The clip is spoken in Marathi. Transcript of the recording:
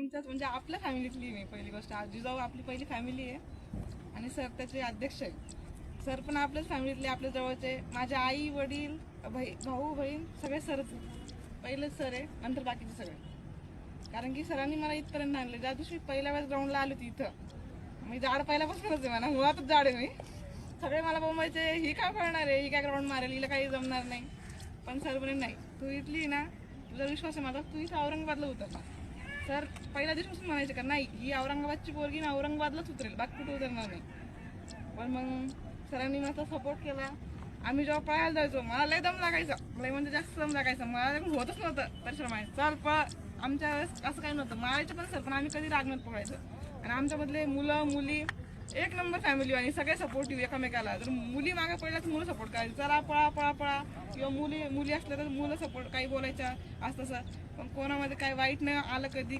तुमच्याच म्हणजे आपल्या फॅमिलीतली मी पहिली गोष्ट. आजीजाऊ आपली पहिली फॅमिली आहे. आणि सर त्याचे अध्यक्ष आहे सर पण आपल्याच फॅमिलीतले आपल्या जवळचे. माझे आई वडील भाई भाऊ बहीण सगळे सरच पहिलेच सर आहे नंतर बाकीचे सगळे. कारण की सरांनी मला इथपर्यंत आणले. ज्या दिवशी पहिल्या वेळेस ग्राउंडला आली होती इथं मी जाड पहिल्यापासूनच आहे म्हणा. मुळातच जाड आहे मी. सगळे मला बोंबायचे ही काय करणार आहे? ही काय ग्राउंड मारेल? हिला काही जमणार नाही. पण सर म्हणे नाही तू इथली ना तुझा विश्वास आहे माझा. तू इथं औरंगाबादला उतरला सर पहिल्या दिवशीपासून म्हणायचे का नाही ही औरंगाबादची पोरगी ना औरंगाबादलाच उतरेल बाकी कुठे उतरणार नाही. पण मग सरांनी माझा सपोर्ट केला. आम्ही जेव्हा पळायला जायचो मला लय दम लागायचा. लय म्हणजे जास्त दम लागायचा. मला होतच नव्हतं परिश्रम माहिती चल पळ आमच्या वेळेस असं काही नव्हतं. मारायचं पण सर पण आम्ही कधी रागण्यात पळायचं आणि आमच्यामधले मुलं मुली एक नंबर फॅमिली आणि सगळे सपोर्टिव्ह एकमेकाला. जर मुली मागे पडल्या तर मुलं सपोर्ट करायचं चला पळा पळा पळा. किंवा मुली मुली असल्या तर मुलं सपोर्ट काही बोलायच्या असं तसं. पण कोणामध्ये काही वाईट नाही आलं कधी